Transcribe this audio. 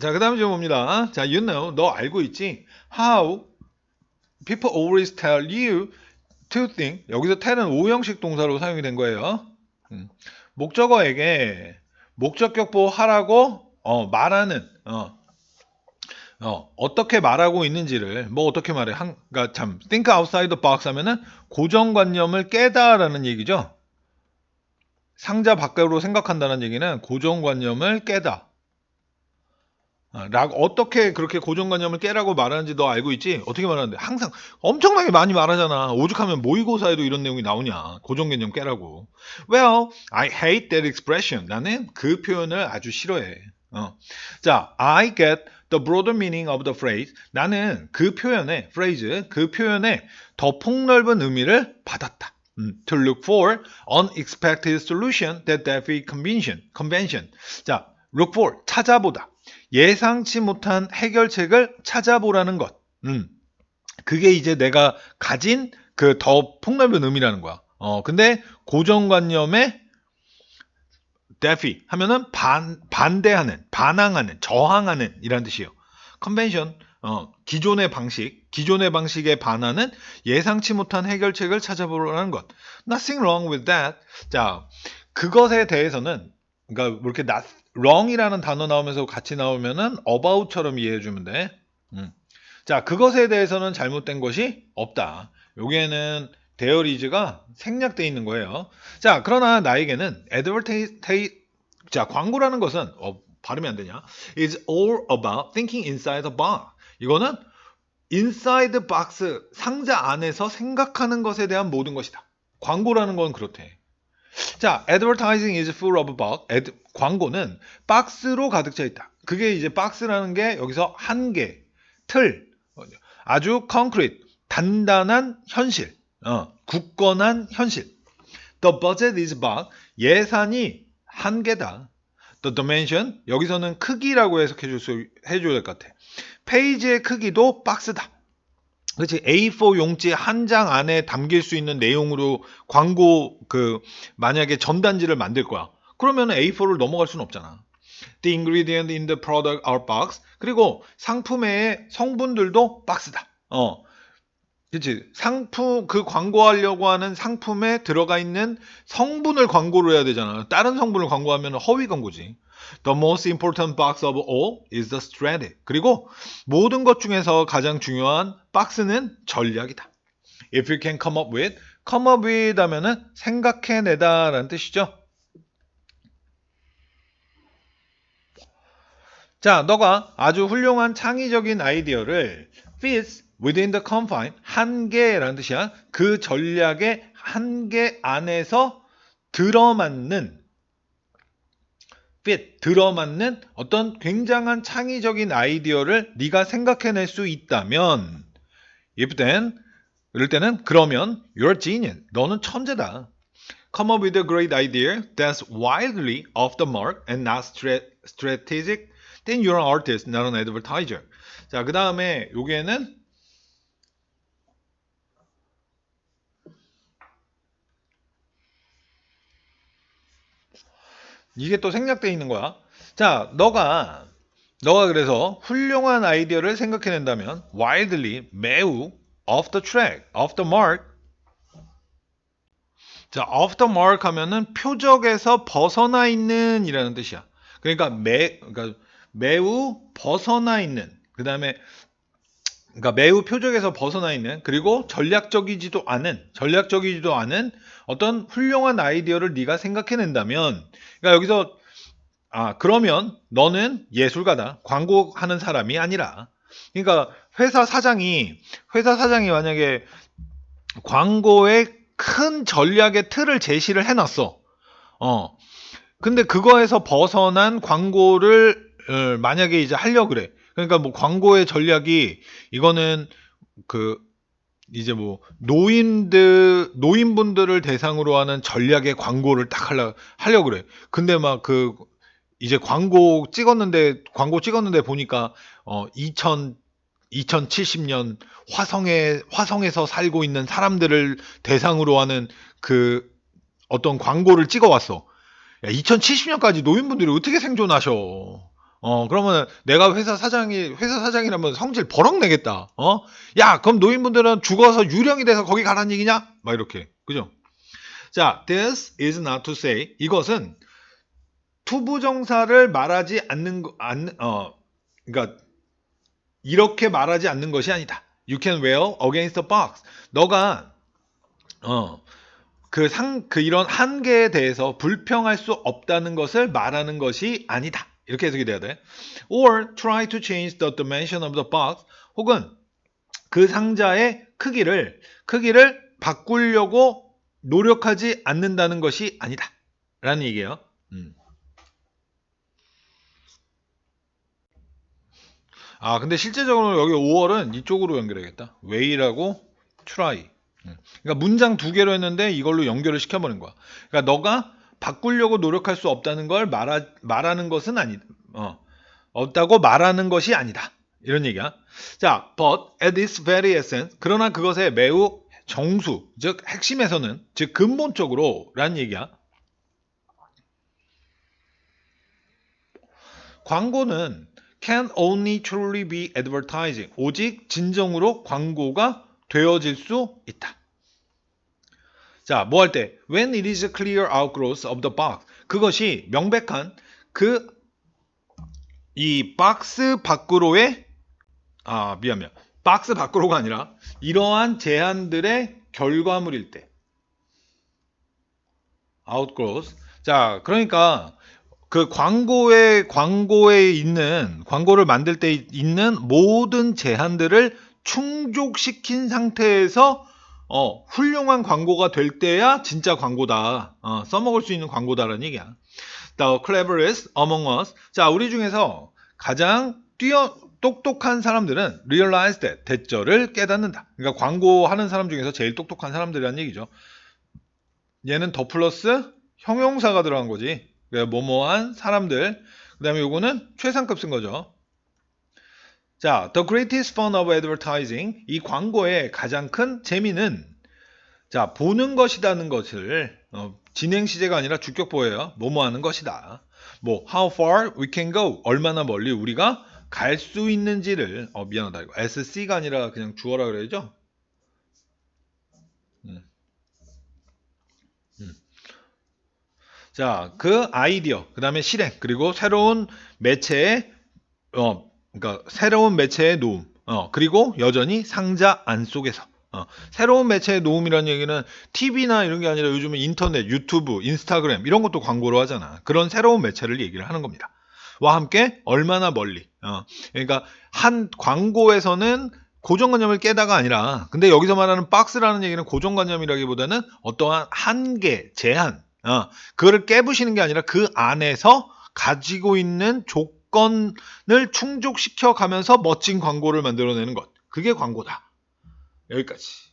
자, 그 다음 질문 봅니다. 자, you know, 너 알고 있지? How people always tell you to think. 여기서 tell은 오형식 동사로 사용이 된 거예요. 음. 목적어에게 목적격보 하라고 어, 말하는 어, 어, 어떻게 말하고 있는지를 뭐 어떻게 말해? 한, 그러니까 참 think outside the box 하면은 고정관념을 깨다라는 얘기죠. 상자 밖으로 생각한다는 얘기는 고정관념을 깨다. 아, 라, 어떻게 그렇게 고정관념을 깨라고 말하는지 너 알고 있지? 어떻게 말하는데? 항상 엄청나게 많이 말하잖아. 오죽하면 모의고사에도 이런 내용이 나오냐. 고정개념 깨라고. Well, I hate that expression. 나는 그 표현을 아주 싫어해. 어. 자, I get the broader meaning of the phrase. 나는 그 표현의 phrase, 그 표현의 더 폭넓은 의미를 받았다. 음, to look for unexpected solution that defeat convention. convention. 자, look for 찾아보다. 예상치 못한 해결책을 찾아보라는 것. 음. 그게 이제 내가 가진 그 더 폭넓은 의미라는 거야. 어, 근데 고정관념에 defy 하면은 반, 반대하는, 반항하는, 저항하는 이란 뜻이에요. 컨벤션, 어, 기존의 방식, 기존의 방식에 반하는 예상치 못한 해결책을 찾아보라는 것. Nothing wrong with that. 자, 그것에 대해서는, 그러니까 뭐 이렇게 wrong이라는 단어 나오면서 같이 나오면은 about처럼 이해해 주면 돼. 음. 자, 그것에 대해서는 잘못된 것이 없다. 여기에는 데어리즈가 생략되어 있는 거예요. 자, 그러나 나에게는 advertise, 자, 광고라는 것은, 어, 발음이 안 되냐? is all about thinking inside the box. 이거는 inside the box, 상자 안에서 생각하는 것에 대한 모든 것이다. 광고라는 건 그렇대. 자, advertising is full of. Ad, 광고는 박스로 가득 차 있다. 그게 이제 박스라는 게 여기서 한계, 틀, 아주 concrete, 단단한 현실, 어, 굳건한 현실. The budget is box. 예산이 한계다. The dimension 여기서는 크기라고 해석해 줄 수 해줘야 될 것 같아. 페이지의 크기도 박스다. 그렇지 A4 용지 한 장 안에 담길 수 있는 내용으로 광고 그 만약에 전단지를 만들 거야. 그러면 A4를 넘어갈 수는 없잖아. The ingredient in the product are box. 그리고 상품의 성분들도 박스다. 어. 그렇지. 상품 그 광고하려고 하는 상품에 들어가 있는 성분을 광고를 해야 되잖아. 다른 성분을 광고하면 허위 광고지. The most important box of all is the strategy. 그리고 모든 것 중에서 가장 중요한 박스는 전략이다. If you can come up with, come up with 하면은 생각해내다 라는 뜻이죠. 자, 너가 아주 훌륭한 창의적인 아이디어를 fits within the confine 한계라는 뜻이야. 그 전략의 한계 안에서 들어맞는 fit 들어맞는 어떤 굉장한 창의적인 아이디어를 네가 생각해낼 수 있다면 if then 이럴 때는 그러면 you're genius 너는 천재다. Come up with a great idea that's wildly off the mark and not stra- strategic. Then you're an artist, not an advertiser. 자, 그 다음에 여기에는 이게 또 생략되어 있는 거야. 자, 너가 너가 그래서 훌륭한 아이디어를 생각해낸다면 wildly 매우 off the track, off the mark. 자, off the mark 하면은 표적에서 벗어나 있는 이라는 뜻이야. 그러니까 매 그러니까 매우 벗어나 있는 그다음에 그러니까 매우 표적에서 벗어나 있는 그리고 전략적이지도 않은 전략적이지도 않은 어떤 훌륭한 아이디어를 네가 생각해낸다면 그러니까 여기서 아 그러면 너는 예술가다. 광고하는 사람이 아니라. 그러니까 회사 사장이 회사 사장이 만약에 광고의 큰 전략의 틀을 제시를 해놨어. 어. 근데 그거에서 벗어난 광고를 어, 만약에 이제 하려 그래 그러니까 뭐 광고의 전략이 이거는 그 이제 뭐 노인들 노인분들을 대상으로 하는 전략의 광고를 딱 하려 하려 그래. 근데 막 그 이제 광고 찍었는데 광고 찍었는데 보니까 어 2000, 2070년 화성에 화성에서 살고 있는 사람들을 대상으로 하는 그 어떤 광고를 찍어 왔어. 야, 2070년까지 노인분들이 어떻게 생존하셔? 어, 그러면 내가 회사 사장이, 회사 사장이라면 성질 버럭 내겠다. 어? 야, 그럼 노인분들은 죽어서 유령이 돼서 거기 가라는 얘기냐? 막 이렇게. 그죠? 자, this is not to say. 이것은 투부정사를 말하지 않는, 거- 않, 어, 그러니까 이렇게 말하지 않는 것이 아니다. You can wear against the box. 너가 어, 그 상, 그 이런 한계에 대해서 불평할 수 없다는 것을 말하는 것이 아니다. 이렇게 해석이 돼야 돼. Or try to change the dimension of the box. 혹은 그 상자의 크기를 크기를 바꾸려고 노력하지 않는다는 것이 아니다. 라는 얘기예요. 음. 아, 근데 실제적으로 여기 5월은 이쪽으로 연결해야겠다. way라고 try. 음. 그러니까 문장 두 개로 했는데 이걸로 연결을 시켜버린 거야. 그러니까 너가 바꾸려고 노력할 수 없다는 걸 말하, 말하는 것은 아니다. 어, 없다고 말하는 것이 아니다. 이런 얘기야. 자, but at this very essence, 그러나 그것의 매우 정수, 즉 핵심에서는, 즉 근본적으로 라는 얘기야. 광고는 can only truly be advertising. 오직 진정으로 광고가 되어질 수 있다. 자, 뭐 할 때? When it is clear outgrowth of the box. 그것이 명백한 그 이 박스 밖으로의 아, 미안 미안. 박스 밖으로가 아니라 이러한 제한들의 결과물일 때. outgrowth. 자, 그러니까 그 광고에 광고에 있는 광고를 만들 때 있는 모든 제한들을 충족시킨 상태에서 어, 훌륭한 광고가 될 때야 진짜 광고다. 어, 써먹을 수 있는 광고다라는 얘기야. The cleverest among us. 자, 우리 중에서 가장 뛰어 똑똑한 사람들은 realize that 대절을 깨닫는다. 그러니까 광고하는 사람 중에서 제일 똑똑한 사람들이라는 얘기죠. 얘는 더 플러스 형용사가 들어간 거지. 그러니까 뭐뭐한 사람들. 그 다음에 요거는 최상급 쓴 거죠. 자, the greatest fun of advertising. 이 광고의 가장 큰 재미는 자, 보는 것이라는 것을 어, 진행 시제가 아니라 주격보예요. 뭐뭐 하는 것이다. 뭐 how far we can go. 얼마나 멀리 우리가 갈 수 있는지를 어, 미안하다 이거. SC가 아니라 그냥 주어라 그래야죠. 음. 음. 자, 그 아이디어, 그 다음에 실행, 그리고 새로운 매체의, 어, 그러니까 새로운 매체의 놓음, 어, 그리고 여전히 상자 안 속에서. 어, 새로운 매체의 놓음이라는 얘기는 TV나 이런 게 아니라 요즘은 인터넷, 유튜브, 인스타그램 이런 것도 광고로 하잖아. 그런 새로운 매체를 얘기를 하는 겁니다. 와 함께 얼마나 멀리. 어, 그러니까 한 광고에서는 고정관념을 깨다가 아니라, 근데 여기서 말하는 박스라는 얘기는 고정관념이라기보다는 어떠한 한계, 제한, 어, 그거를 깨부시는 게 아니라 그 안에서 가지고 있는 조건을 충족시켜 가면서 멋진 광고를 만들어내는 것. 그게 광고다. 여기까지.